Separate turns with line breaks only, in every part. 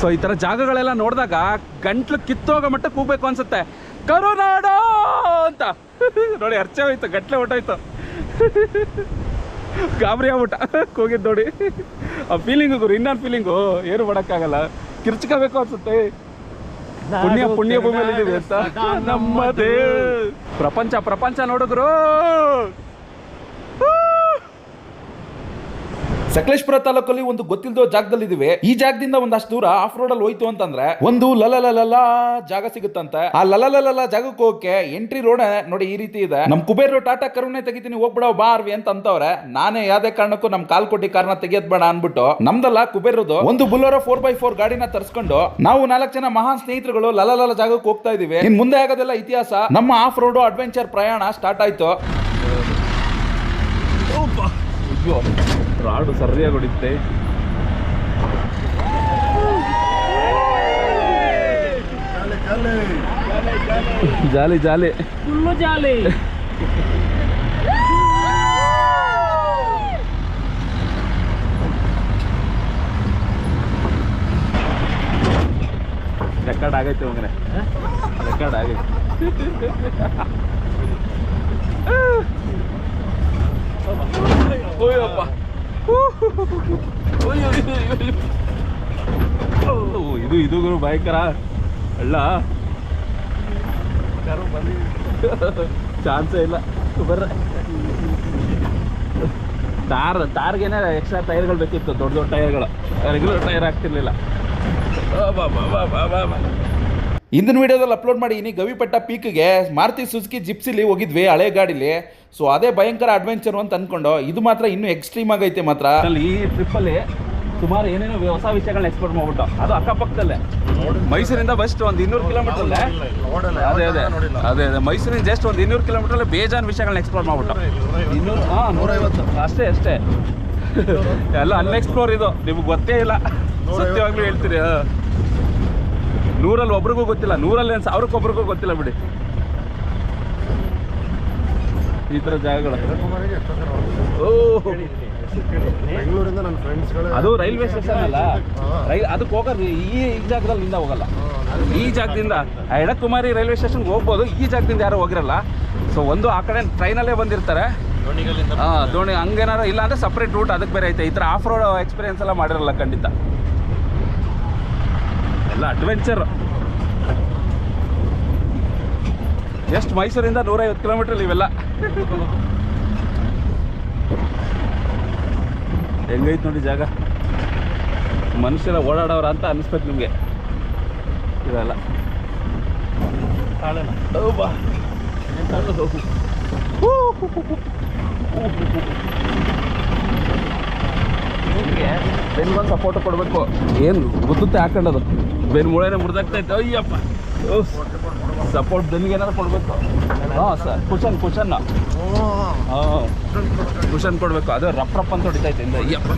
So ಈ ಥರ ಜಾಗಗಳೆಲ್ಲ ನೋಡಿದಾಗ ಗಂಟ್ಲು ಕಿತ್ತೋಗೋ ಮಟ್ಟ ಕೂಗ್ಬೇಕು ಅನ್ಸುತ್ತೆ. ಕರುನಾಡ ಅಂತ. ನೋಡಿ ಅರ್ಚೆ ಹೋಯ್ತು ಗಂಟ್ಲೆ ಹೊಟ್ಟೋಯ್ತು ಗಾಬರಿ ಆಗ್ಬಿಟ್ಟ ಕೂಗಿದ್ ನೋಡಿ. ಆ ಫೀಲಿಂಗು ಗುರು ಇನ್ನೊಂದು ಫೀಲಿಂಗು ಏನು ಮಾಡೋಕ್ಕಾಗಲ್ಲ. ಕಿರ್ಚ್ಕೋಬೇಕು ಅನ್ಸುತ್ತೆ. ಪುಣ್ಯ ಪುಣ್ಯ ಭೂಮಿಯಲ್ಲಿ ಅಂತ. ಪ್ರಪಂಚ ಪ್ರಪಂಚ ನೋಡಿದ್ರು
ಸಕಲೇಶ್ಪುರ ತಾಲೂಕಲ್ಲಿ ಒಂದು ಗೊತ್ತಿಲ್ಲದ ಜಾಗದಲ್ಲಿ ಇದೀವಿ ಈ ಜಾಗದಿಂದ ಒಂದಷ್ಟು ದೂರ ಆಫ್ ರೋಡ್ ಅಲ್ಲಿ ಹೋಯ್ತು ಅಂತಂದ್ರೆ ಒಂದು ಲಲಲಲ ಜಾಗ ಸಿಗುತ್ತಂತೆ. ಆ ಲಲಲಲ ಜಾಗಕ್ಕೆ ಹೋಗಕ್ಕೆ ಎಂಟ್ರಿ ರೋಡ್ ನೋಡಿ ಈ ರೀತಿ ಇದೆ. ನಮ್ ಕುಬೇರ್ ಟಾಟಾ ಕರುಣೆ ತೆಗಿತೀನಿ, ಹೋಗ್ಬಿಡೋ ಬಾ ಅರ್ವಿ ಅಂತ ಅಂತವ್ರೆ, ನಾನೇ ಯಾವ್ದೇ ಕಾರಣಕ್ಕೂ ನಮ್ ಕಾಲ್ ಕೊಟ್ಟಿ ಕಾರ್ನ ತೆಗಿಯೋದ್ ಬೇಡ ಅನ್ಬಿಟ್ಟು ನಮ್ದಲ್ಲ ಕುಬೇರದು ಒಂದು ಬುಲೋರೋ ಫೋರ್ ಬೈ ಫೋರ್ ಗಾಡಿನ ತರ್ಸ್ಕೊಂಡು ನಾವು ನಾಲ್ಕು ಜನ ಮಹಾನ್ ಸ್ನೇಹಿತರುಗಳು ಲಲಲಲ ಜಾಗಕ್ಕೆ ಹೋಗ್ತಾ ಇದೀವಿ ಇನ್ ಮುಂದೆ ಆಗೋದೆಲ್ಲ ಇತಿಹಾಸ, ನಮ್ಮ ಆಫ್ ರೋಡ್ ಅಡ್ವೆಂಚರ್ ಪ್ರಯಾಣ ಸ್ಟಾರ್ಟ್ ಆಯ್ತು.
ಅಯ್ಯೋ ರಾಡು ಸರಿಯಾಗಿ ಹೊಡಿತೆ ಜಾಲಿ ಜಾಲಿ.
ಫುಲ್ಲು ಜಾಲಿ.
ರೆಕಾರ್ಡ್ ಆಗೈತೆ ಮಗನೆ. ರೆಕಾರ್ಡ್ ಆಗೈತೆ. ಓಯಪ್ಪ ಓ, ಇದು ಇದು ಗುರು ಭಯಂಕರ ಅಲ್ಲ ಚಾನ್ಸೇ ಇಲ್ಲ ಬರ್ರ ಟಾರ್ ತಾರ್ಗೇನೆ ಎಕ್ಸ್ಟ್ರಾ ಟೈರ್ಗಳು ಬೇಕಿತ್ತು ದೊಡ್ಡ ದೊಡ್ಡ ಟೈರ್ಗಳು ರೆಗ್ಯುಲರ್ ಟೈರ್ ಆಗ್ತಿರ್ಲಿಲ್ಲ ಬಾ ಬಾ ಬಾ ಬಾ ಬಾ
ಇಂದಿನ ವಿಡಿಯೋದಲ್ಲಿ ಅಪ್ಲೋಡ್ ಮಾಡಿ ಇನಿ ಗವಿಪಟ್ಟ ಪೀಕ್ಗೆ ಮಾರುತಿ ಸುಜುಕಿ ಜಿಪ್ಸಿಲಿ ಹೋಗಿದ್ವಿ ಹಳೆ ಗಾಡಿಲಿ. ಸೊ ಅದೇ ಭಯಂಕರ ಅಡ್ವೆಂಚರ್ ಅಂತ ಅನ್ಕೊಂಡು ಇದು ಮಾತ್ರ ಇನ್ನೂ ಎಕ್ಸ್ಟ್ರೀಮ್ ಆಗೈತೆ ಮಾತ್ರ.
ಈ ಟ್ರಿಪ್ಪಲ್ಲಿ ಸುಮಾರು ಏನೇನೋ ಹೊಸ ವಿಷಯಗಳನ್ನ ಎಕ್ಸ್ಪ್ಲೋರ್ ಮಾಡ್ಬಿಟ್ಟು. ಅದು ಅಕ್ಕಪಕ್ಕದಲ್ಲೇ. ಮೈಸೂರಿಂದ ಬಸ್ಟ್ ಒಂದು ಇನ್ನೂರು ಕಿಲೋಮೀಟರ್ ಅದೇ ಅದೇ ಅದೇ ಅದೇ. ಮೈಸೂರಿಂದ ಜಸ್ಟ್ ಒಂದು ಇನ್ನೂರು ಕಿಲೋಮೀಟರ್ ಬೇಜಾನ್ ವಿಷಯಗಳನ್ನ ಎಕ್ಸ್ಪ್ಲೋರ್ ಮಾಡ್ಬಿಟ್ಟು. ಇನ್ನೂರು, ಹಾಂ ನೂರೈವತ್ತು ಅಷ್ಟೇ ಅಷ್ಟೇ. ಎಲ್ಲ ಅನ್ಎಕ್ಸ್ಪ್ಲೋರ್ ಇದು. ನಿಮ್ಗೆ ಗೊತ್ತೇ ಇಲ್ಲ. ಸತ್ಯವಾಗ್ಲೂ ಹೇಳ್ತೀರಿ. ನೂರಲ್ಲಿ ಒಬ್ರಿಗೂ ಗೊತ್ತಿಲ್ಲ ನೂರಲ್ಲಿ ಏನು ಸಾವಿರಕ್ಕೊಬ್ರಿಗೂ ಗೊತ್ತಿಲ್ಲ ಬಿಡಿ. ಈ ಥರ ಜಾಗಗಳು. ಓಹ್.
ಬೆಂಗಳೂರಿಂದ ನನ್ನ ಫ್ರೆಂಡ್ಸ್ಗಳೇ
ಅದು ರೈಲ್ವೆ ಸ್ಟೇಷನ್ ಅಲ್ಲ. ರೈಲ್ ಅದಕ್ಕೆ ಹೋಗೋದು ಈ ಈ ಜಾಗದಲ್ಲಿ ನಿಂದ ಹೋಗಲ್ಲ. ಈ ಜಾಗದಿಂದ ಎಡಕುಮಾರಿ ರೈಲ್ವೆ ಸ್ಟೇಷನ್ಗೆ ಹೋಗ್ಬೋದು. ಈ ಜಾಗದಿಂದ ಯಾರು ಹೋಗಿರಲ್ಲ. ಸೊ ಒಂದು ಆ ಕಡೆ ಟ್ರೈನಲ್ಲೇ ಬಂದಿರ್ತಾರೆ. ಹಾಂ ದೋಣಿ ಹಂಗೇನಾರು ಇಲ್ಲ ಅಂದರೆ ಸಪ್ರೇಟ್ ರೂಟ್ ಅದಕ್ಕೆ ಬೇರೆ ಐತೆ. ಈ ಥರ ಆಫ್ ರೋಡ್ ಎಕ್ಸ್ಪೀರಿಯನ್ಸ್ ಎಲ್ಲ ಮಾಡಿರಲ್ಲ ಖಂಡಿತ. ಎಲ್ಲ ಅಡ್ವೆಂಚರ್ ಎಷ್ಟು ಮೈಸೂರಿಂದ ನೂರೈವತ್ತು ಕಿಲೋಮೀಟ್ರ್ ಇವೆಲ್ಲ? ಹೆಂಗೈತೆ ನೋಡಿ ಜಾಗ. ಮನುಷ್ಯರ ಓಡಾಡೋರ ಅಂತ ಅನಿಸ್ಬೇಕು ನಿಮಗೆ. ಇದೆಲ್ಲ ನಿಮಗೆ ಬೆನ್ಗೊಂದು ಸಪೋರ್ಟ್ ಕೊಡಬೇಕು. ಏನು ಗುದ್ದುತ್ತೆ ಹಾಕೊಂಡದು? ಬೆನ್ನು ಮುರಿದಾಗ್ತಾ ಮುರಿದಾಗ್ತೈತೆ ಅಯ್ಯಪ್ಪ. ಸಪೋರ್ಟ್ ಬೆನ್ನಿಗೆ ಏನಾದ್ರು ಕೊಡಬೇಕು? ಹಾಂ ಸರ್ ಕುಶನ್ ಕುಶನ್ ಹಾಂ. ಕುಷನ್ ಕೊಡಬೇಕು. ಅದು ರಪ್ ರಪ್ ಅಂತ ಹೊಡಿತೈತೆ ಇಂದ ಅಯ್ಯಪ್ಪ.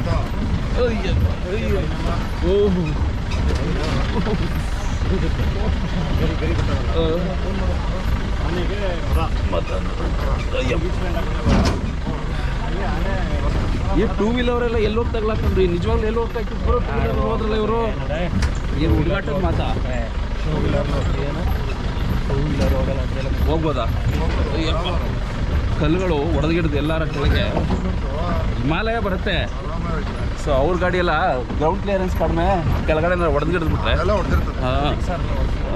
ಈ ಟೂ ವೀಲರ್ ಎಲ್ಲ ಹೋಗಿ ತಗ್ಲಾಕೊಂಡ್ರಿ ನಿಜವಾಗ್ಲೂ ಎಲ್ಲಿ ಹೋಗ್ತಾ ಇತ್ತು? ಬ್ರೋ ಟೂ ವೀಲರ್ ಹೋದ್ರಲ್ಲ ಇವರು ಏನು ಹುಡುಗಾಟದ ಮಾತಾ? ಹೋಗ್ಬೋದಾ? ಕಲ್ಲುಗಳು ಒಡೆದಿಡ್ದು ಎಲ್ಲರ ಕೆಳಗೆ ಹಿಮಾಲಯ ಬರುತ್ತೆ. ಸೊ ಅವ್ರ ಗಾಡಿ ಎಲ್ಲ ಗ್ರೌಂಡ್ ಕ್ಲಿಯರೆನ್ಸ್ ಕಡಿಮೆ ಕೆಳಗಡೆ
ಎಲ್ಲ ಹೊಡ್ತಿರ್ತದೆ
ಹಾಂ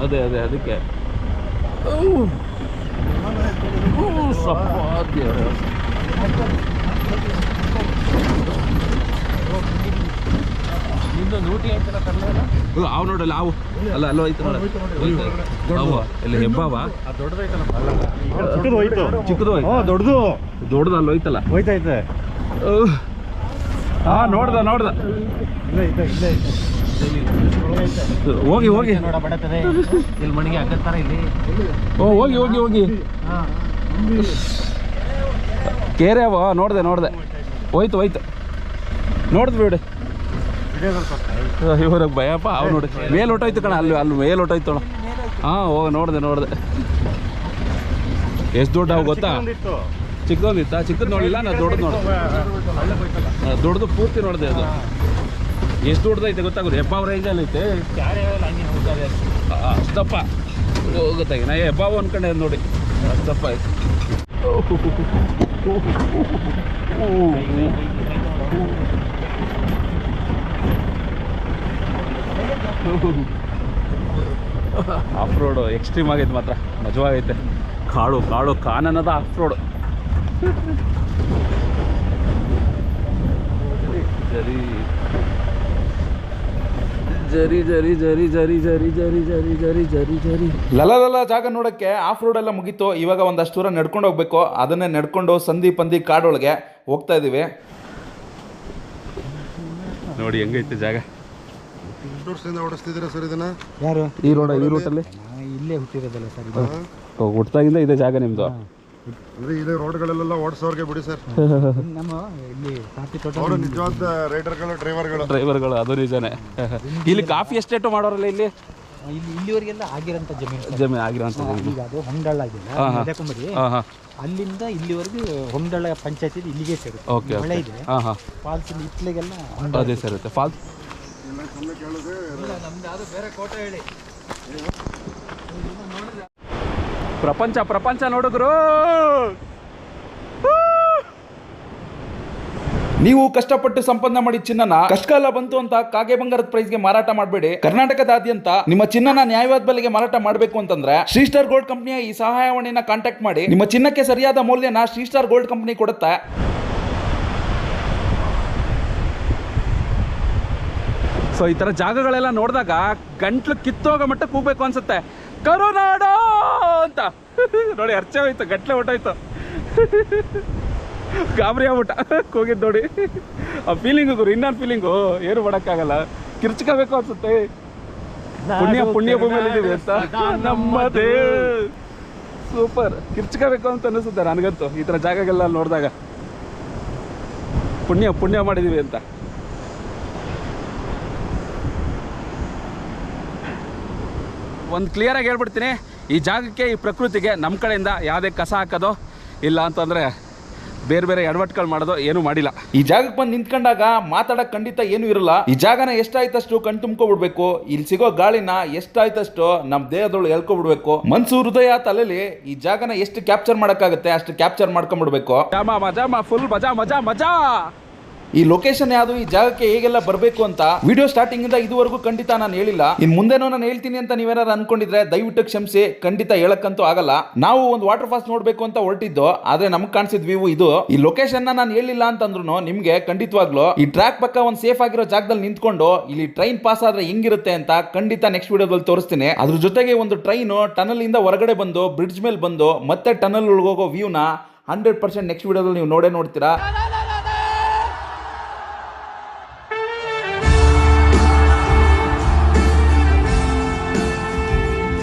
ಅದೇ ಅದೇ ಅದಕ್ಕೆ. ಸಪ್ಪಾದ್ಯ ಅವು ನೋಡಲ್ಲ ಅವು. ಅಲ್ಲ ಅಲ್ಲ ನೋಡ. ಅವ ಇಲ್ಲಿ ಹೆಬ್ಬಾವ.
ಚಿಕ್ಕದು ಹೋಯ್ತು.
ಚಿಕ್ಕದು
ದೊಡ್ಡದು.
ದೊಡ್ಡದು ಅಲ್ಲಿ ಹೋಯ್ತಲ್ಲ.
ಹೋಯ್ತೈತೆ.
ಹಾ ನೋಡ್ದ ನೋಡ್ದ. ಹೋಗಿ ಹೋಗಿ.
ಇಲ್ಲಿ ಮಣಿಗೆ ಹಾಕತ್ತಾರ ಇಲ್ಲಿ.
ಓ ಹೋಗಿ ಹೋಗಿ ಹೋಗಿ. ಕೇರೆ ಅವ ನೋಡ್ದೆ ನೋಡ್ದೆ. ಹೋಯ್ತು ಹೋಯ್ತು. ನೋಡ್ದು ಬಿಡು. ಇವ್ರಿಗೆ ಭಯಪ್ಪ ಅವ್ರು ನೋಡಿ ಮೇಲ್ ಹೊಟ್ಟೋಯ್ತು ಕಣ ಅಲ್ಲಿ ಅಲ್ಲಿ ಮೇಲ್ ಹೊಟ್ಟೋಯ್ತು ಕಣ ಹಾಂ ಹೋಗ ನೋಡಿದೆ ನೋಡಿದೆ ಎಷ್ಟು ದೊಡ್ಡ ಅವು ಗೊತ್ತಾ ಚಿಕ್ಕದೊಂದಿತ್ತ ಚಿಕ್ಕದು ನೋಡಿಲ್ಲ ನಾ ದೊಡ್ಡದು ನೋಡಿದೆ ದೊಡ್ಡದು ಪೂರ್ತಿ ನೋಡಿದೆ ಅದು ಎಷ್ಟು ದೊಡ್ಡದೈತೆ ಗೊತ್ತಾಗೋದು ಹೆಬ್ಬಾವ್ ರೇಂಜಲ್ಲಿ ಐತೆ ಅಷ್ಟಪ್ಪ ಹೋಗುತ್ತೆ ನಾ ಹೆಬ್ಬಾವ್ ಅನ್ಕೊಂಡೆ ನೋಡಿ ಅಷ್ಟಪ್ಪ ಐತೆ ಆಫ್ ರೋಡು ಎಕ್ಸ್ಟ್ರೀಮ್ ಆಗೈತೆ ಮಾತ್ರ ಮಜವಾಗೈತೆ ಕಾಡು ಕಾಡು ಕಾನನದ ಆಫ್ ರೋಡ್ ಜರಿ ಜರಿ ಜರಿ ಜರಿ ಜರಿ ಜರಿ ಜರಿ ಜರಿ ಜರಿ ಜರಿ ಜರಿ
ಲಲಲಲ ಜಾಗ ನೋಡೋಕ್ಕೆ ಆಫ್ ರೋಡ್ ಎಲ್ಲ ಮುಗೀತು ಇವಾಗ ಒಂದಷ್ಟು ದೂರ ನಡ್ಕೊಂಡು ಹೋಗ್ಬೇಕು ಅದನ್ನೇ ನಡ್ಕೊಂಡು ಸಂಧಿ ಪಂದಿ ಕಾಡೊಳಗೆ ಹೋಗ್ತಾ ಇದ್ದೀವಿ
ನೋಡಿ ಹೆಂಗೈತೆ ಜಾಗ
ಎಷ್ಟು ವರ್ಷದಿಂದ ಓಡಿಸ್ತಿದ್ದೀರಾ ಸರ್ ಇದನ್ನ?
ಯಾರು?
ಈ ರೋಡ್ ಈ ರೂಟಲ್ಲಿ?
ಇಲ್ಲೇ ಹುಟ್ಟಿರೋದಲ್ಲ ಸರ್ ಇದು.
ಹುಟ್ಟಾಗಿಂದ ಇದೆ ಜಾಗ ನಿಮ್ದು?
ಅಂದ್ರೆ ಇದೇ ರೋಡ್ಗಳೆಲ್ಲ ಓಡಿಸೋರ್ಗೆ ಬಿಡಿ ಸರ್.
ನಮ್ಮ ಇಲ್ಲಿ ಕಾಫಿ ತೋಟ
ಅವರು ನಿಜವಾದ ರೈಡರ್ಗಳು ಡ್ರೈವರ್ಗಳು.
ಡ್ರೈವರ್ಗಳು ಅದು ರೀಸನೆ ಇಲ್ಲಿ ಕಾಫಿ ಎಸ್ಟೇಟು ಮಾಡೋರಲ್ಲ ಇಲ್ಲಿ?
ಇಲ್ಲಿ ಇಲ್ಲಿವರೆಗೆಲ್ಲ ಆಗಿರೋಂಥ ಜಮೀನು.
ಜಮೀನು ಆಗಿರೋಂಥದ್ದು
ಈಗ ಅದು ಹೊಂಡಳ್ಳ ಇದೆಯಲ್ಲ
ಹಾಂ
ಅಲ್ಲಿಂದ ಇಲ್ಲಿವರೆಗೂ ಹೊಂಡಳ್ಳ ಪಂಚಾಯತಿ ಇಲ್ಲಿಗೆ ಸೇರುತ್ತೆ.
ಓಕೆ.
ಮಳೆ ಇದೆ.
ಹಾಂ ಹಾಂ.
ಫಾಲ್ಸ್ ಇತ್ಲಿಗೆಲ್ಲ
ಅದೇ ಸೇರುತ್ತೆ. ಫಾಲ್ಸ್ ಪ್ರಪಂಚ ಪ್ರಪಂಚ ನೋಡಿದ್ರು
ನೀವು ಕಷ್ಟಪಟ್ಟು ಸಂಪನ್ನ ಮಾಡಿ ಚಿನ್ನನ ಕಷ್ಟಕಾಲ ಬಂತು ಅಂತ ಕಾಗೆ ಬಂಗಾರದ ಪ್ರೈಸ್ಗೆ ಮಾರಾಟ ಮಾಡಬೇಡಿ. ಕರ್ನಾಟಕದಾದ್ಯಂತ ನಿಮ್ಮ ಚಿನ್ನನ ನ್ಯಾಯವಾದ ಬೆಲೆಗೆ ಮಾರಾಟ ಮಾಡಬೇಕು ಅಂತಂದ್ರೆ ಶ್ರೀ ಸ್ಟಾರ್ ಗೋಲ್ಡ್ ಕಂಪನಿಯ ಈ ಸಹಾಯವಾಣಿನ ಕಾಂಟ್ಯಾಕ್ಟ್ ಮಾಡಿ ನಿಮ್ಮ ಚಿನ್ನಕ್ಕೆ ಸರಿಯಾದ ಮೌಲ್ಯನ ಶ್ರೀ ಸ್ಟಾರ್ ಗೋಲ್ಡ್ ಕಂಪನಿ ಕೊಡುತ್ತೆ
ಸೊ ಈ ಥರ ಜಾಗಗಳೆಲ್ಲ ನೋಡಿದಾಗ ಗಂಟ್ಲು ಕಿತ್ತೋಗೋ ಮಟ್ಟ ಕೂಗಬೇಕು ಅನ್ಸುತ್ತೆ. ಕರುನಾಡ ಅಂತ. ನೋಡಿ ಅರ್ಚೆ ಹೋಯ್ತು ಗಂಟ್ಲೆ ಹೊಟ್ಟೋಯ್ತು ಗಾಬರಿ ಆಗ್ಬಿಟ್ಟ ಕೂಗಿದ್ ನೋಡಿ. ಆ ಫೀಲಿಂಗ್ ಗುರು ಇನ್ನೊಂದು ಫೀಲಿಂಗು ಏನು ಮಾಡೋಕ್ಕಾಗಲ್ಲ. ಕಿರ್ಚ್ಕೋಬೇಕು ಅನ್ಸುತ್ತೆ. ಪುಣ್ಯ ಪುಣ್ಯ ಭೂಮಿಯಲ್ಲಿ ಅಂತ. ನಮ್ಮದೇ. ಸೂಪರ್. ಕಿರ್ಚ್ಕೋಬೇಕು ಅಂತ ಅನಿಸುತ್ತೆ ನನಗಂತೂ ಈ ಥರ ಜಾಗಗಳೆಲ್ಲ ನೋಡಿದಾಗ. ಪುಣ್ಯ ಪುಣ್ಯ ಮಾಡಿದೀವಿ ಅಂತ. ಒಂದು ಕ್ಲಿಯರಾಗಿ ಹೇಳ್ಬಿಡ್ತೀನಿ. ಈ ಜಾಗಕ್ಕೆ ಈ ಪ್ರಕೃತಿಗೆ ನಮ್ಮ ಕಡೆಯಿಂದ ಯಾವುದೇ ಕಸ ಹಾಕೋದು ಇಲ್ಲ ಅಂತಂದರೆ ಬೇರೆ ಬೇರೆ ಎಡವಟ್ಗಳು ಮಾಡೋದು ಏನು ಮಾಡಿಲ್ಲ.
ಈ ಜಾಗಕ್ಕೆ ಬಂದು ನಿಂತ್ಕೊಂಡಾಗ ಮಾತಾಡೋಕೆ ಖಂಡಿತ ಏನು ಇರಲ್ಲ. ಈ ಜಾಗನ ಎಷ್ಟಾಯ್ತಷ್ಟು ಕಣ್ ತುಂಬ್ಕೊಬಿಡ್ಬೇಕು ಇಲ್ಲಿ ಸಿಗೋ ಗಾಳಿನ ಎಷ್ಟಾಯ್ತಷ್ಟು ನಮ್ಮ ದೇಹದೊಳಗೆ ಎಳ್ಕೊಬಿಡ್ಬೇಕು. ಮನ್ಸು ಹೃದಯ ತಲೆಯಲ್ಲಿ ಈ ಜಾಗನ ಎಷ್ಟು ಕ್ಯಾಪ್ಚರ್ ಮಾಡೋಕ್ಕಾಗುತ್ತೆ ಅಷ್ಟು ಕ್ಯಾಪ್ಚರ್ ಮಾಡ್ಕೊಂಡ್ಬಿಡ್ಬೇಕು
ಜಾಮ ಮಜಾ ಫುಲ್ ಮಜಾ ಮಜಾ ಮಜಾ!
ಈ ಲೊಕೇಶನ್ ಯಾವುದು? ಈ ಜಾಗಕ್ಕೆ ಹೇಗೆಲ್ಲ ಬರಬೇಕು ಅಂತ ವಿಡಿಯೋ ಸ್ಟಾರ್ಟಿಂಗ್ ಇಂದ ಇದುವರೆಗೂ ಖಂಡಿತ ನಾನು ಹೇಳಿಲ್ಲ. ಇನ್ ಮುಂದೆನೋ ನಾನು ಹೇಳ್ತೀನಿ ಅಂತ ನೀವೇನಾರು ಅನ್ಕೊಂಡಿದ್ರೆ ದಯವಿಟ್ಟು ಕ್ಷಮಿಸಿ, ಖಂಡಿತ ಹೇಳಕ್ಕಂತೂ ಆಗಲ್ಲ. ನಾವು ಒಂದು ವಾಟರ್ ಫಾಲ್ಸ್ ನೋಡಬೇಕು ಅಂತ ಹೊರಟಿದ್ದು, ಆದ್ರೆ ನಮ್ಗೆ ಕಾಣಿಸಿದ್ ವ್ಯೂ ಇದು. ಈ ಲೊಕೇಶನ್ ನಾನು ಹೇಳಿಲ್ಲ ಅಂತಂದ್ರು ನಿಮ್ಗೆ ಖಂಡಿತವಾಗ್ಲು ಈ ಟ್ರ್ಯಾಕ್ ಪಕ್ಕ ಒಂದು ಸೇಫ್ ಆಗಿರೋ ಜಾಗದಲ್ಲಿ ನಿಂತ್ಕೊಂಡು ಇಲ್ಲಿ ಟ್ರೈನ್ ಪಾಸ್ ಆದ್ರೆ ಹೆಂಗಿರುತ್ತೆ ಅಂತ ಖಂಡಿತ ನೆಕ್ಸ್ಟ್ ವಿಡಿಯೋದಲ್ಲಿ ತೋರಿಸ್ತೀನಿ. ಅದ್ರ ಜೊತೆಗೆ ಒಂದು ಟ್ರೈನ್ ಟನಲ್ ಇಂದ ಹೊರಗಡೆ ಬಂದು ಬ್ರಿಡ್ಜ್ ಮೇಲೆ ಬಂದು, ಮತ್ತೆ ಟನಲ್ ಹೋಗೋ ವ್ಯೂನ ಹಂಡ್ರೆಡ್ ಪರ್ಸೆಂಟ್ ನೆಕ್ಸ್ಟ್ ವಿಡಿಯೋದಲ್ಲಿ ನೀವು ನೋಡೇ ನೋಡ್ತೀರಾ.